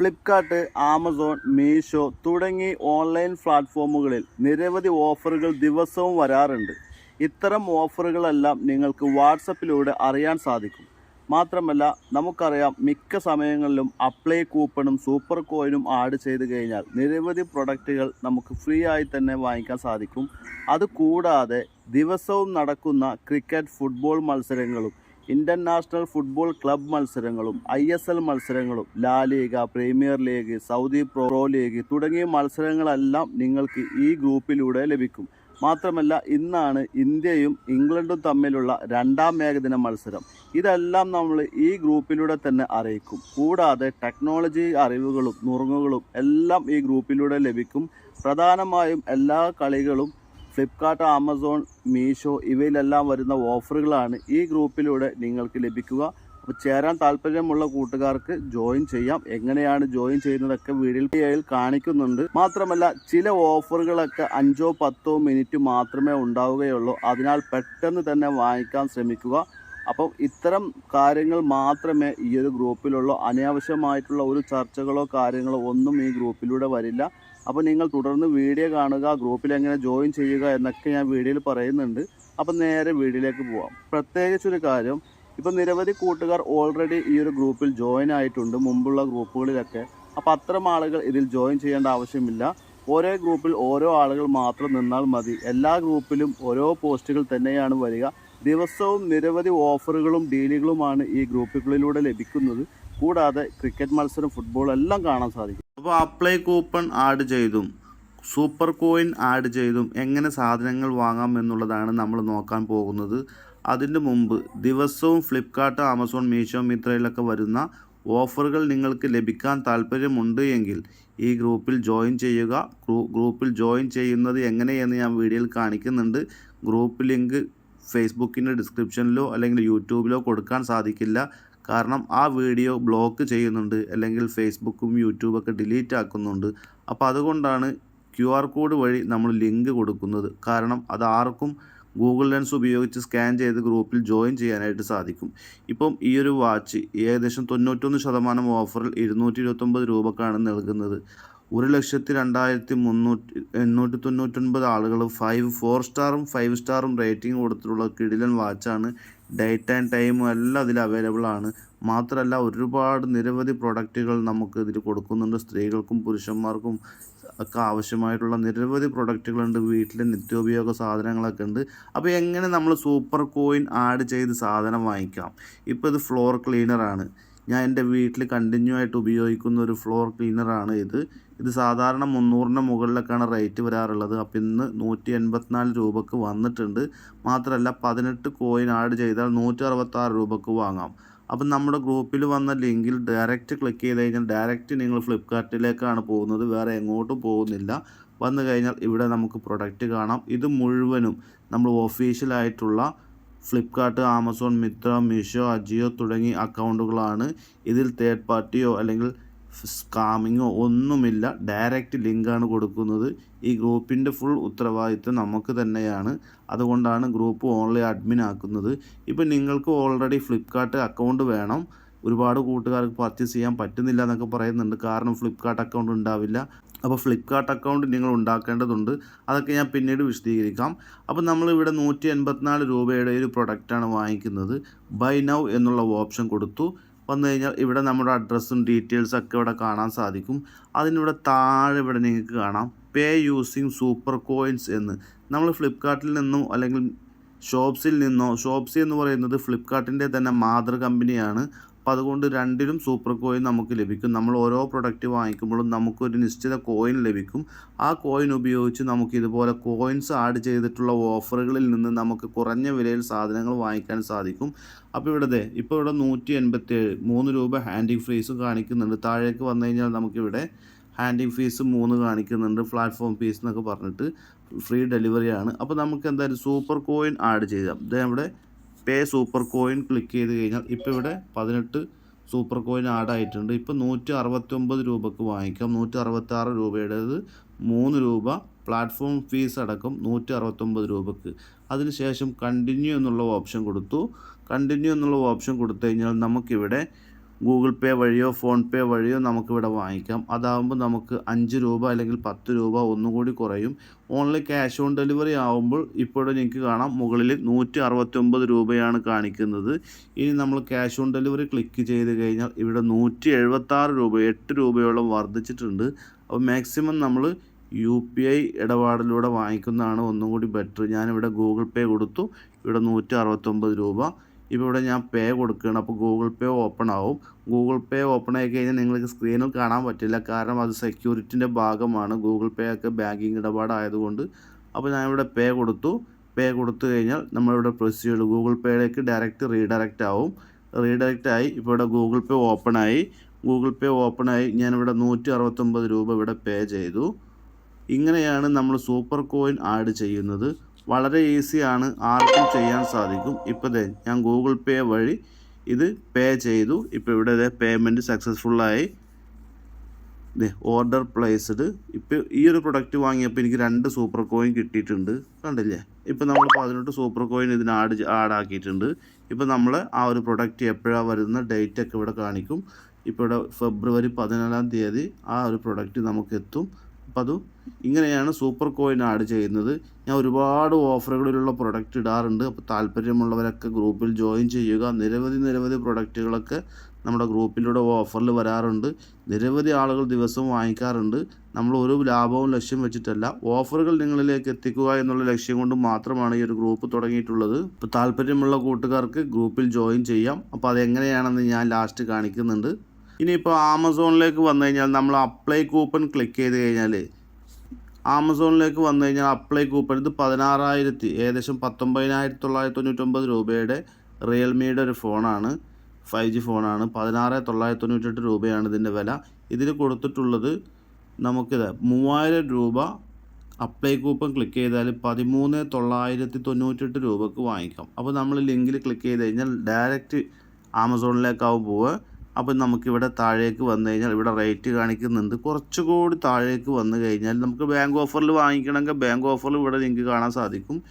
Flipkart Amazon Meesho തുടങ്ങി online പ്ലാറ്റ്ഫോമുകളിൽ നിരവധി ഓഫറുകൾ ദിവസവും വരാറുണ്ട്. ഇത്തരം ഓഫറുകളെല്ലാം നിങ്ങൾക്ക് വാട്സപ്പിലൂടെ അറിയാൻ സാധിക്കും. മാത്രമല്ല നമുക്കറിയാം മിക്ക സമയങ്ങളിലും അപ്ലൈ കൂപ്പണും സൂപ്പർ കോയിനും ആഡ് ചെയ്ത് കഴിഞ്ഞാൽ നിരവധി പ്രൊഡക്റ്റുകൾ നമുക്ക് ഫ്രീ ആയി തന്നെ വാങ്ങിക്കാൻ സാധിക്കും. അതുകൂടാതെ ദിവസവും നടക്കുന്ന ക്രിക്കറ്റ് ഫുട്ബോൾ മത്സരങ്ങളും ഇന്റർനാഷണൽ ഫുട്ബോൾ ക്ലബ് മത്സരങ്ങളും ഐ എസ് എൽ മത്സരങ്ങളും La Liga Premier League Saudi Pro League തുടങ്ങിയ മത്സരങ്ങളെല്ലാം നിങ്ങൾക്ക് ഈ ഗ്രൂപ്പിലൂടെ ലഭിക്കും. മാത്രമല്ല ഇന്നാണ് ഇന്ത്യയും ഇംഗ്ലണ്ടും തമ്മിലുള്ള രണ്ടാം ഏകദിന മത്സരം. ഇതെല്ലാം നമ്മൾ ഈ ഗ്രൂപ്പിലൂടെ തന്നെ അറിയിക്കും. കൂടാതെ ടെക്നോളജി അറിവുകളും നുറുങ്ങുകളും എല്ലാം ഈ ഗ്രൂപ്പിലൂടെ ലഭിക്കും. പ്രധാനമായും എല്ലാ കളികളും ഫ്ലിപ്കാർട്ട് ആമസോൺ മീഷോ ഇവയിലെല്ലാം വരുന്ന ഓഫറുകളാണ് ഈ ഗ്രൂപ്പിലൂടെ നിങ്ങൾക്ക് ലഭിക്കുക. അപ്പോൾ ചേരാൻ താല്പര്യമുള്ള കൂട്ടുകാർക്ക് ജോയിൻ ചെയ്യാം. എങ്ങനെയാണ് ജോയിൻ ചെയ്യുന്നതൊക്കെ വീഡിയോയിൽ കാണിക്കുന്നുണ്ട്. മാത്രമല്ല ചില ഓഫറുകളൊക്കെ അഞ്ചോ പത്തോ മിനിറ്റ് മാത്രമേ ഉണ്ടാവുകയുള്ളൂ. അതിനാൽ പെട്ടെന്ന് തന്നെ വാങ്ങിക്കാൻ ശ്രമിക്കുക. അപ്പം ഇത്തരം കാര്യങ്ങൾ മാത്രമേ ഈ ഒരു ഗ്രൂപ്പിലുള്ളൂ. അനാവശ്യമായിട്ടുള്ള ഒരു ചർച്ചകളോ കാര്യങ്ങളോ ഒന്നും ഈ ഗ്രൂപ്പിലൂടെ വരില്ല. അപ്പോൾ നിങ്ങൾ തുടർന്ന് വീഡിയോ കാണുക ഗ്രൂപ്പിൽ എങ്ങനെ ജോയിൻ ചെയ്യുക എന്നൊക്കെ ഞാൻ വീഡിയോയിൽ പറയുന്നുണ്ട്. അപ്പം നേരെ വീഡിയോയിലേക്ക് പോവാം. പ്രത്യേകിച്ച് ഒരു കാര്യം ഇപ്പം നിരവധി കൂട്ടുകാർ ഓൾറെഡി ഈ ഒരു ഗ്രൂപ്പിൽ ജോയിൻ ആയിട്ടുണ്ട് മുമ്പുള്ള ഗ്രൂപ്പുകളിലൊക്കെ. അപ്പോൾ അത്തരം ആളുകൾ ഇതിൽ ജോയിൻ ചെയ്യേണ്ട ആവശ്യമില്ല. ഓരോ ഗ്രൂപ്പിൽ ഓരോ ആളുകൾ മാത്രം നിന്നാൽ മതി. എല്ലാ ഗ്രൂപ്പിലും ഓരോ പോസ്റ്റുകൾ തന്നെയാണ് വരിക. ദിവസവും നിരവധി ഓഫറുകളും ഡീലുകളുമാണ് ഈ ഗ്രൂപ്പുകളിലൂടെ ലഭിക്കുന്നത്. കൂടാതെ ക്രിക്കറ്റ് മത്സരം ഫുട്ബോൾ എല്ലാം കാണാൻ സാധിക്കും. അപ്പോൾ അപ്ലൈ കൂപ്പൺ ആഡ് ചെയ്തും സൂപ്പർ കോയിൻ ആഡ് ചെയ്തും എങ്ങനെ സാധനങ്ങൾ വാങ്ങാം എന്നുള്ളതാണ് നമ്മൾ നോക്കാൻ പോകുന്നത്. അതിന് മുമ്പ് ദിവസവും ഫ്ലിപ്കാർട്ട് ആമസോൺ മീഷോ മിത്രയിലൊക്കെ വരുന്ന ഓഫറുകൾ നിങ്ങൾക്ക് ലഭിക്കാൻ താല്പര്യമുണ്ട് എങ്കിൽ ഈ ഗ്രൂപ്പിൽ ജോയിൻ ചെയ്യുക. ഗ്രൂപ്പിൽ ജോയിൻ ചെയ്യുന്നത് എങ്ങനെയെന്ന് ഞാൻ വീഡിയോയിൽ കാണിക്കുന്നുണ്ട്. ഗ്രൂപ്പ് ലിങ്ക് ഫേസ്ബുക്കിന്റെ ഡിസ്ക്രിപ്ഷനിലോ അല്ലെങ്കിൽ യൂട്യൂബിലോ കൊടുക്കാൻ സാധിക്കില്ല. കാരണം ആ വീഡിയോ ബ്ലോക്ക് ചെയ്യുന്നുണ്ട് അല്ലെങ്കിൽ ഫേസ്ബുക്കും യൂട്യൂബൊക്കെ ഡിലീറ്റ് ആക്കുന്നുണ്ട്. അപ്പോൾ അതുകൊണ്ടാണ് ക്യു ആർ കോഡ് വഴി നമ്മൾ ലിങ്ക് കൊടുക്കുന്നത്. കാരണം അത് ആർക്കും ഗൂഗിൾ ലെൻസ് ഉപയോഗിച്ച് സ്കാൻ ചെയ്ത് ഗ്രൂപ്പിൽ ജോയിൻ ചെയ്യാനായിട്ട് സാധിക്കും. ഇപ്പം ഈ ഒരു വാച്ച് ഏകദേശം തൊണ്ണൂറ്റൊന്ന് ശതമാനം ഓഫറിൽ ഇരുന്നൂറ്റി ഇരുപത്തൊമ്പത് രൂപക്കാണ് നൽകുന്നത്. ഒരു ലക്ഷത്തി രണ്ടായിരത്തി മുന്നൂറ്റി എണ്ണൂറ്റി തൊണ്ണൂറ്റൊൻപത് ആളുകൾ ഫൈവ് ഫോർ സ്റ്റാറും ഫൈവ് സ്റ്റാറും റേറ്റിംഗ് കൊടുത്തിട്ടുള്ള കിടിലൻ വാച്ചാണ് ഡേറ്റ് ആൻഡ് ടൈമും എല്ലാം അതിൽ അവൈലബിൾ ആണ്. മാത്രമല്ല ഒരുപാട് നിരവധി പ്രൊഡക്റ്റുകൾ നമുക്ക് ഇതിൽ കൊടുക്കുന്നുണ്ട്. സ്ത്രീകൾക്കും പുരുഷന്മാർക്കും ഒക്കെ ആവശ്യമായിട്ടുള്ള നിരവധി പ്രൊഡക്റ്റുകളുണ്ട് വീട്ടിലെ നിത്യോപയോഗ സാധനങ്ങളൊക്കെ ഉണ്ട്. അപ്പോൾ എങ്ങനെ നമ്മൾ സൂപ്പർ കോയിൻ ആഡ് ചെയ്ത് സാധനം വാങ്ങിക്കാം? ഇപ്പോൾ ഇത് ഫ്ലോർ ക്ലീനറാണ് ഞാൻ എന്റെ വീട്ടിൽ കണ്ടിന്യൂ ആയിട്ട് ഉപയോഗിക്കുന്ന ഒരു ഫ്ലോർ ക്ലീനറാണ് ഇത്. ഇത് സാധാരണ മുന്നൂറിന്റെ മുകളിലൊക്കെയാണ് റേറ്റ് വരാറുള്ളത്. അപ്പോൾ ഇന്ന് നൂറ്റി എൺപത്തിനാല് രൂപക്ക് വന്നിട്ടുണ്ട്. മാത്രമല്ല പതിനെട്ട് കോയിൻ ആഡ് ചെയ്താൽ നൂറ്റി അറുപത്താറ് രൂപക്ക് വാങ്ങാം. അപ്പം നമ്മുടെ ഗ്രൂപ്പിൽ വന്ന ലിങ്കിൽ ഡയറക്റ്റ് ക്ലിക്ക് ചെയ്ത് കഴിഞ്ഞാൽ ഡയറക്റ്റ് നിങ്ങൾ ഫ്ലിപ്കാർട്ടിലേക്കാണ് പോകുന്നത്. വേറെ എങ്ങോട്ടും പോകുന്നില്ല. വന്നു കഴിഞ്ഞാൽ ഇവിടെ നമുക്ക് പ്രൊഡക്റ്റ് കാണാം. ഇത് മുഴുവനും നമ്മൾ ഒഫീഷ്യലായിട്ടുള്ള ഫ്ലിപ്കാർട്ട് ആമസോൺ മിത്ര മീഷോ അജിയോ തുടങ്ങിയ അക്കൗണ്ടുകളാണ്. ഇതിൽ തേർഡ് പാർട്ടിയോ അല്ലെങ്കിൽ സ്കാമിങ്ങോ ഒന്നുമില്ല. ഡയറക്റ്റ് ലിങ്കാണ് കൊടുക്കുന്നത്. ഈ ഗ്രൂപ്പിന്റെ ഫുൾ ഉത്തരവാദിത്വം നമുക്ക് തന്നെയാണ്. അതുകൊണ്ടാണ് ഗ്രൂപ്പ് ഓൺലൈൻ അഡ്മിൻ ആക്കുന്നത്. ഇപ്പം നിങ്ങൾക്ക് ഓൾറെഡി ഫ്ലിപ്കാർട്ട് അക്കൗണ്ട് വേണം. ഒരുപാട് കൂട്ടുകാർക്ക് പർച്ചേസ് ചെയ്യാൻ പറ്റുന്നില്ല എന്നൊക്കെ പറയുന്നുണ്ട്. കാരണം ഫ്ലിപ്കാർട്ട് അക്കൗണ്ട് ഉണ്ടാവില്ല. അപ്പോൾ ഫ്ലിപ്പ്കാർട്ട് അക്കൗണ്ട് നിങ്ങൾ ഉണ്ടാക്കേണ്ടതുണ്ട്. അതൊക്കെ ഞാൻ പിന്നീട് വിശദീകരിക്കാം. അപ്പോൾ നമ്മളിവിടെ നൂറ്റി എൺപത്തിനാല് രൂപയുടെ ഒരു പ്രൊഡക്റ്റാണ് വാങ്ങിക്കുന്നത്. ബൈ നൗ എന്നുള്ള ഓപ്ഷൻ കൊടുത്തു. വന്നു കഴിഞ്ഞാൽ ഇവിടെ നമ്മുടെ അഡ്രസ്സും ഡീറ്റെയിൽസും ഒക്കെ ഇവിടെ കാണാൻ സാധിക്കും. അതിനിവിടെ താഴെ ഇവിടെ നിങ്ങൾക്ക് കാണാം. പേ യൂസിങ് സൂപ്പർ കോയിൻസ് എന്ന്. നമ്മൾ ഫ്ലിപ്പ്കാർട്ടിൽ നിന്നോ അല്ലെങ്കിൽ ഷോപ്സിൽ നിന്നോ ഷോപ്സി എന്ന് പറയുന്നത് ഫ്ലിപ്കാർട്ടിന്റെ തന്നെ മാതൃ കമ്പനിയാണ് അപ്പോൾ അതുകൊണ്ട് രണ്ടിലും സൂപ്പർ കോയിൻ നമുക്ക് ലഭിക്കും. നമ്മൾ ഓരോ പ്രൊഡക്റ്റ് വാങ്ങിക്കുമ്പോഴും നമുക്കൊരു നിശ്ചിത കോയിൻ ലഭിക്കും. ആ കോയിൻ ഉപയോഗിച്ച് നമുക്ക് ഇതുപോലെ കോയിൻസ് ആഡ് ചെയ്തിട്ടുള്ള ഓഫറുകളിൽ നിന്ന് നമുക്ക് കുറഞ്ഞ വിലയിൽ സാധനങ്ങൾ വാങ്ങിക്കാൻ സാധിക്കും. അപ്പോൾ ഇവിടെ ഇപ്പോൾ ഇവിടെ നൂറ്റി എൺപത്തി ഏഴ് മൂന്ന് രൂപ ഹാൻഡിങ് ഫീസും കാണിക്കുന്നുണ്ട്. താഴേക്ക് വന്നു കഴിഞ്ഞാൽ നമുക്കിവിടെ ഹാൻഡിങ് ഫീസ് മൂന്ന് കാണിക്കുന്നുണ്ട് പ്ലാറ്റ്ഫോം ഫീസ് എന്നൊക്കെ പറഞ്ഞിട്ട് ഫ്രീ ഡെലിവറി ആണ്. അപ്പോൾ നമുക്ക് എന്തായാലും സൂപ്പർ കോയിൻ ആഡ് ചെയ്യാം. ഇത് ഇവിടെ പേ സൂപ്പർ കോയിൻ ക്ലിക്ക് ചെയ്ത് കഴിഞ്ഞാൽ ഇപ്പോൾ ഇവിടെ പതിനെട്ട് സൂപ്പർ കോയിൻ ആഡ് ആയിട്ടുണ്ട്. ഇപ്പോൾ നൂറ്റി അറുപത്തൊമ്പത് രൂപക്ക് വാങ്ങിക്കാം. നൂറ്റി അറുപത്താറ് രൂപയുടേത് മൂന്ന് രൂപ പ്ലാറ്റ്ഫോം ഫീസ് അടക്കം നൂറ്റി അറുപത്തൊമ്പത് രൂപക്ക് അതിനുശേഷം കണ്ടിന്യൂ എന്നുള്ള ഓപ്ഷൻ കൊടുത്തു. കണ്ടിന്യൂ എന്നുള്ള ഓപ്ഷൻ കൊടുത്തു കഴിഞ്ഞാൽ നമുക്കിവിടെ ഗൂഗിൾ പേ വഴിയോ ഫോൺ പേ വഴിയോ നമുക്കിവിടെ വാങ്ങിക്കാം. അതാകുമ്പോൾ നമുക്ക് അഞ്ച് രൂപ അല്ലെങ്കിൽ പത്ത് രൂപ ഒന്നുകൂടി കുറയും. ഓൺലൈൻ ക്യാഷ് ഓൺ ഡെലിവറി ആകുമ്പോൾ ഇപ്പോഴും നിങ്ങൾക്ക് കാണാം. മുകളിൽ നൂറ്റി അറുപത്തൊമ്പത് രൂപയാണ് കാണിക്കുന്നത്. ഇനി നമ്മൾ ക്യാഷ് ഓൺ ഡെലിവറി ക്ലിക്ക് ചെയ്ത് കഴിഞ്ഞാൽ ഇവിടെ നൂറ്റി എഴുപത്താറ് രൂപ എട്ട് രൂപയോളം വർദ്ധിച്ചിട്ടുണ്ട്. അപ്പോൾ മാക്സിമം നമ്മൾ യു പി ഐ ഇടപാടിലൂടെ വാങ്ങിക്കുന്നതാണ് ഒന്നും കൂടി ബെറ്റർ ഞാനിവിടെ ഗൂഗിൾ പേ കൊടുത്തു. ഇവിടെ നൂറ്റി അറുപത്തൊമ്പത് രൂപ. ഇപ്പോൾ ഇവിടെ ഞാൻ പേ കൊടുക്കുകയാണ്. അപ്പോൾ ഗൂഗിൾ പേ ഓപ്പൺ ആവും. ഗൂഗിൾ പേ ഓപ്പൺ ആയി കഴിഞ്ഞാൽ നിങ്ങൾക്ക് സ്ക്രീനിൽ കാണാൻ പറ്റില്ല. കാരണം അത് സെക്യൂരിറ്റിന്റെ ഭാഗമാണ്. ഗൂഗിൾ പേ ഒക്കെ ബാങ്കിങ് ഇടപാടായതുകൊണ്ട്. അപ്പോൾ ഞാനിവിടെ പേ കൊടുത്തു. പേ കൊടുത്തു കഴിഞ്ഞാൽ നമ്മളിവിടെ പ്രസ് ചെയ്യുള്ളൂ ഗൂഗിൾ പേയിലേക്ക് ഡയറക്റ്റ് റീഡയറക്റ്റ് ആവും. റീഡയറക്റ്റ് ആയി. ഇപ്പോൾ ഇവിടെ ഗൂഗിൾ പേ ഓപ്പൺ ആയി. ഗൂഗിൾ പേ ഓപ്പൺ ആയി. ഞാനിവിടെ നൂറ്റി അറുപത്തൊമ്പത് രൂപ ഇവിടെ പേ ചെയ്തു. ഇങ്ങനെയാണ് നമ്മൾ സൂപ്പർ കോയിൻ ആഡ് ചെയ്യുന്നത്. വളരെ ഈസിയാണ് ആർക്കും ചെയ്യാൻ സാധിക്കും. ഇപ്പോൾ ദേ ഞാൻ ഗൂഗിൾ പേ വഴി ഇത് പേ ചെയ്തു. ഇപ്പോൾ ഇവിടെ ദേ പേയ്മെന്റ് സക്സസ്ഫുള്ളായി ദേ ഓർഡർ പ്ലേസ്ഡ് ഇപ്പോൾ ഈ ഒരു പ്രൊഡക്റ്റ് വാങ്ങിയപ്പോൾ എനിക്ക് രണ്ട് സൂപ്പർ കോയിൻ കിട്ടിയിട്ടുണ്ട്. കണ്ടില്ലേ? ഇപ്പോൾ നമ്മൾ പതിനെട്ട് സൂപ്പർ കോയിൻ ഇതിന് ആഡ് ആക്കിയിട്ടുണ്ട്. ഇപ്പോൾ നമ്മൾ ആ ഒരു പ്രൊഡക്റ്റ് എപ്പോഴാണ് വരുന്ന ഡേറ്റ് ഒക്കെ ഇവിടെ കാണിക്കും. ഇപ്പോൾ ഇവിടെ ഫെബ്രുവരി പതിനാലാം തീയതി ആ ഒരു പ്രൊഡക്റ്റ് നമുക്ക് എത്തും അപ്പോൾ അത് ഇങ്ങനെയാണ് സൂപ്പർ കോയിൻ ആഡ് ചെയ്യുന്നത്. ഞാൻ ഒരുപാട് ഓഫറുകളിലുള്ള പ്രൊഡക്റ്റ് ഇടാറുണ്ട്. അപ്പോൾ താല്പര്യമുള്ളവരൊക്കെ ഗ്രൂപ്പിൽ ജോയിൻ ചെയ്യുക. നിരവധി നിരവധി പ്രൊഡക്റ്റുകളൊക്കെ നമ്മുടെ ഗ്രൂപ്പിലൂടെ ഓഫറിൽ വരാറുണ്ട്. നിരവധി ആളുകൾ ദിവസവും വാങ്ങിക്കാറുണ്ട്. നമ്മൾ ഒരു ലാഭവും ലക്ഷ്യം വെച്ചിട്ടല്ല ഓഫറുകൾ നിങ്ങളിലേക്ക് എത്തിക്കുക എന്നുള്ള ലക്ഷ്യം കൊണ്ട് മാത്രമാണ് ഈ ഒരു ഗ്രൂപ്പ് തുടങ്ങിയിട്ടുള്ളത്. ഇപ്പോൾ താല്പര്യമുള്ള കൂട്ടുകാർക്ക് ഗ്രൂപ്പിൽ ജോയിൻ ചെയ്യാം. അപ്പോൾ അതെങ്ങനെയാണെന്ന് ഞാൻ ലാസ്റ്റ് കാണിക്കുന്നുണ്ട്. ഇനിയിപ്പോൾ ആമസോണിലേക്ക് വന്നു കഴിഞ്ഞാൽ നമ്മൾ അപ്ലൈ കൂപ്പൺ ക്ലിക്ക് ചെയ്ത് കഴിഞ്ഞാൽ ആമസോണിലേക്ക് വന്നു കഴിഞ്ഞാൽ അപ്ലൈ കൂപ്പൺ ഇത് പതിനാറായിരത്തി ഏകദേശം പത്തൊമ്പതിനായിരത്തി തൊള്ളായിരത്തി തൊണ്ണൂറ്റൊമ്പത് രൂപയുടെ റിയൽമിയുടെ ഒരു ഫോണാണ് ഫൈവ് ജി ഫോണാണ്. പതിനാറ് തൊള്ളായിരത്തി തൊണ്ണൂറ്റെട്ട് രൂപയാണ് ഇതിന്റെ വില. ഇതിൽ കൊടുത്തിട്ടുള്ളത് നമുക്കിത് മൂവായിരം രൂപ അപ്ലൈ കൂപ്പൺ ക്ലിക്ക് ചെയ്താൽ പതിമൂന്ന് തൊള്ളായിരത്തി തൊണ്ണൂറ്റെട്ട് രൂപക്ക് വാങ്ങിക്കാം. അപ്പോൾ നമ്മൾ ലിങ്കിൽ ക്ലിക്ക് ചെയ്ത് കഴിഞ്ഞാൽ ഡയറക്റ്റ് ആമസോണിലേക്കാവും പോവുക. അപ്പോൾ നമുക്കിവിടെ താഴേക്ക് വന്നു കഴിഞ്ഞാൽ ഇവിടെ റേറ്റ് കാണിക്കുന്നുണ്ട്. കുറച്ചുകൂടി താഴേക്ക് വന്നു കഴിഞ്ഞാൽ നമുക്ക് ബാങ്ക് ഓഫറിൽ വാങ്ങിക്കണമെങ്കിൽ ബാങ്ക് ഓഫറിൽ ഇവിടെ നിങ്ങൾക്ക് കാണാൻ സാധിക്കും.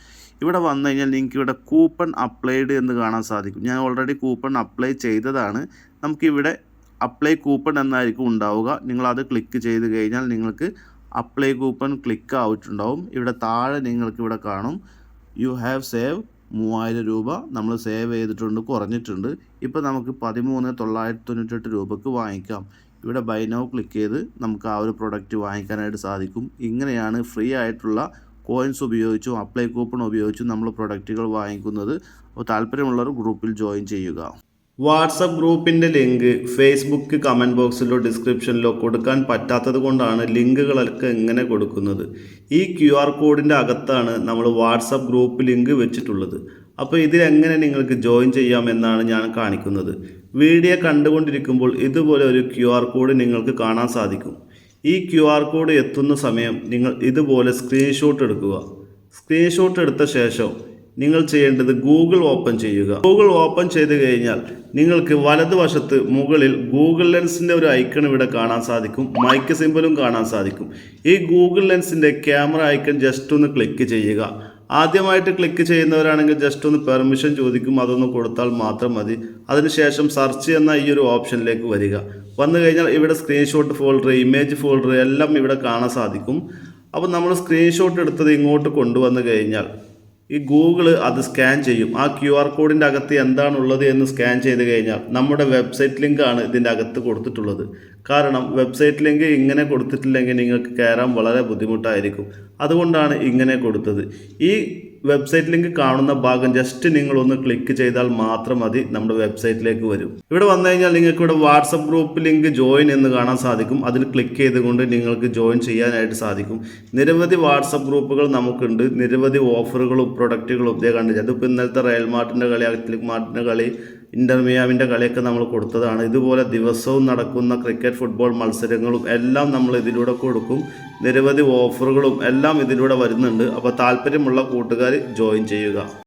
ഇവിടെ വന്നു കഴിഞ്ഞാൽ നിങ്ങൾക്ക് ഇവിടെ കൂപ്പൺ അപ്ലൈഡ് എന്ന് കാണാൻ സാധിക്കും. ഞാൻ ഓൾറെഡി കൂപ്പൺ അപ്ലൈ ചെയ്തതാണ്. നമുക്കിവിടെ അപ്ലൈ കൂപ്പൺ എന്നായിരിക്കും ഉണ്ടാവുക. നിങ്ങളത് ക്ലിക്ക് ചെയ്ത് കഴിഞ്ഞാൽ നിങ്ങൾക്ക് അപ്ലൈ കൂപ്പൺ ക്ലിക്ക് ആയിട്ടുണ്ടാവും. ഇവിടെ താഴെ നിങ്ങൾക്ക് ഇവിടെ കാണും. യു ഹാവ് സേവ് മൂവായിരം രൂപ നമ്മൾ സേവ് ചെയ്തിട്ടുണ്ട് കുറഞ്ഞിട്ടുണ്ട്. ഇപ്പോൾ നമുക്ക് പതിമൂന്ന് തൊള്ളായിരത്തി തൊണ്ണൂറ്റെട്ട് രൂപക്ക് വാങ്ങിക്കാം. ഇവിടെ ബൈ നൗ ക്ലിക്ക് ചെയ്ത് നമുക്ക് ആ ഒരു പ്രൊഡക്റ്റ് വാങ്ങിക്കാനായിട്ട് സാധിക്കും. ഇങ്ങനെയാണ് ഫ്രീ ആയിട്ടുള്ള കോയിൻസ് ഉപയോഗിച്ചും അപ്ലൈ കൂപ്പൺ ഉപയോഗിച്ചും നമ്മൾ പ്രൊഡക്റ്റുകൾ വാങ്ങിക്കുന്നത്. അപ്പോൾ താല്പര്യമുള്ളവർ ഗ്രൂപ്പിൽ ജോയിൻ ചെയ്യുക. വാട്സപ്പ് ഗ്രൂപ്പിന്റെ ലിങ്ക് ഫേസ്ബുക്ക് കമന്റ് ബോക്സിലോ ഡിസ്ക്രിപ്ഷനിലോ കൊടുക്കാൻ പറ്റാത്തത് കൊണ്ടാണ് ലിങ്കുകളൊക്കെ ഇങ്ങനെ കൊടുക്കുന്നത്. ഈ ക്യു ആർ കോഡിന്റെ അകത്താണ് നമ്മൾ വാട്സപ്പ് ഗ്രൂപ്പ് ലിങ്ക് വെച്ചിട്ടുള്ളത്. അപ്പോൾ ഇതിലെങ്ങനെ നിങ്ങൾക്ക് ജോയിൻ ചെയ്യാമെന്നാണ് ഞാൻ കാണിക്കുന്നത്. വീഡിയോ കണ്ടുകൊണ്ടിരിക്കുമ്പോൾ ഇതുപോലെ ഒരു ക്യു ആർ കോഡ് നിങ്ങൾക്ക് കാണാൻ സാധിക്കും. ഈ ക്യു ആർ കോഡ് എത്തുന്ന സമയം നിങ്ങൾ ഇതുപോലെ സ്ക്രീൻഷോട്ട് എടുക്കുക. സ്ക്രീൻഷോട്ട് എടുത്ത ശേഷം നിങ്ങൾ ചെയ്യേണ്ടത് ഗൂഗിൾ ഓപ്പൺ ചെയ്യുക. ഗൂഗിൾ ഓപ്പൺ ചെയ്ത് കഴിഞ്ഞാൽ നിങ്ങൾക്ക് വലതുവശത്ത് മുകളിൽ ഗൂഗിൾ ലെൻസിന്റെ ഒരു ഐക്കൺ ഇവിടെ കാണാൻ സാധിക്കും. മൈക്ക് സിമ്പലും കാണാൻ സാധിക്കും. ഈ ഗൂഗിൾ ലെൻസിന്റെ ക്യാമറ ഐക്കൺ ജസ്റ്റ് ഒന്ന് ക്ലിക്ക് ചെയ്യുക. ആദ്യമായിട്ട് ക്ലിക്ക് ചെയ്യുന്നവരാണെങ്കിൽ ജസ്റ്റ് ഒന്ന് പെർമിഷൻ ചോദിക്കും അതൊന്ന് കൊടുത്താൽ മാത്രം മതി. അതിനുശേഷം സെർച്ച് എന്ന ഈ ഒരു ഓപ്ഷനിലേക്ക് വരിക. വന്നു കഴിഞ്ഞാൽ ഇവിടെ സ്ക്രീൻഷോട്ട് ഫോൾഡർ ഇമേജ് ഫോൾഡർ എല്ലാം ഇവിടെ കാണാൻ സാധിക്കും. അപ്പോൾ നമ്മൾ സ്ക്രീൻഷോട്ട് എടുത്തത് ഇങ്ങോട്ട് കൊണ്ടുവന്നു കഴിഞ്ഞാൽ ഈ ഗൂഗിൾ അത് സ്കാൻ ചെയ്യും. ആ ക്യു ആർ കോഡിന്റെ അകത്ത് എന്താണുള്ളത് എന്ന് സ്കാൻ ചെയ്ത് കഴിഞ്ഞാൽ നമ്മുടെ വെബ്സൈറ്റ് ലിങ്കാണ് ഇതിന്റെ അകത്ത് കൊടുത്തിട്ടുള്ളത്. കാരണം വെബ്സൈറ്റ് ലിങ്ക് ഇങ്ങനെ കൊടുത്തിട്ടില്ലെങ്കിൽ നിങ്ങൾക്ക് കയറാൻ വളരെ ബുദ്ധിമുട്ടായിരിക്കും. അതുകൊണ്ടാണ് ഇങ്ങനെ കൊടുത്തത്. ഈ വെബ്സൈറ്റ് ലിങ്ക് കാണുന്ന ഭാഗം ജസ്റ്റ് നിങ്ങൾ ഒന്ന് ക്ലിക്ക് ചെയ്താൽ മാത്രം മതി നമ്മുടെ വെബ്സൈറ്റിലേക്ക് വരും. ഇവിടെ വന്നു കഴിഞ്ഞാൽ നിങ്ങൾക്ക് ഇവിടെ വാട്സപ്പ് ഗ്രൂപ്പ് ലിങ്ക് ജോയിൻ എന്ന് കാണാൻ സാധിക്കും. അതിൽ ക്ലിക്ക് ചെയ്തുകൊണ്ട് നിങ്ങൾക്ക് ജോയിൻ ചെയ്യാനായിട്ട് സാധിക്കും. നിരവധി വാട്സപ്പ് ഗ്രൂപ്പുകൾ നമുക്കുണ്ട്. നിരവധി ഓഫറുകളും പ്രൊഡക്റ്റുകളും ഇതേ കണ്ടില്ല? അതിപ്പോൾ ഇന്നലത്തെ റയൽ മാർട്ടിന്റെ കളി അത്ലറ്റിക് മാർട്ടിന്റെ കളി ഇന്റർമിയാമിന്റെ കളിയൊക്കെ നമ്മൾ കൊടുത്തതാണ്. ഇതുപോലെ ദിവസവും നടക്കുന്ന ക്രിക്കറ്റ് ഫുട്ബോൾ മത്സരങ്ങളും എല്ലാം നമ്മൾ ഇതിലൂടെ കൊടുക്കും. നിരവധി ഓഫറുകളും എല്ലാം ഇതിലൂടെ വരുന്നുണ്ട്. അപ്പോൾ താല്പര്യമുള്ള കൂട്ടുകാർ ജോയിൻ ചെയ്യുക.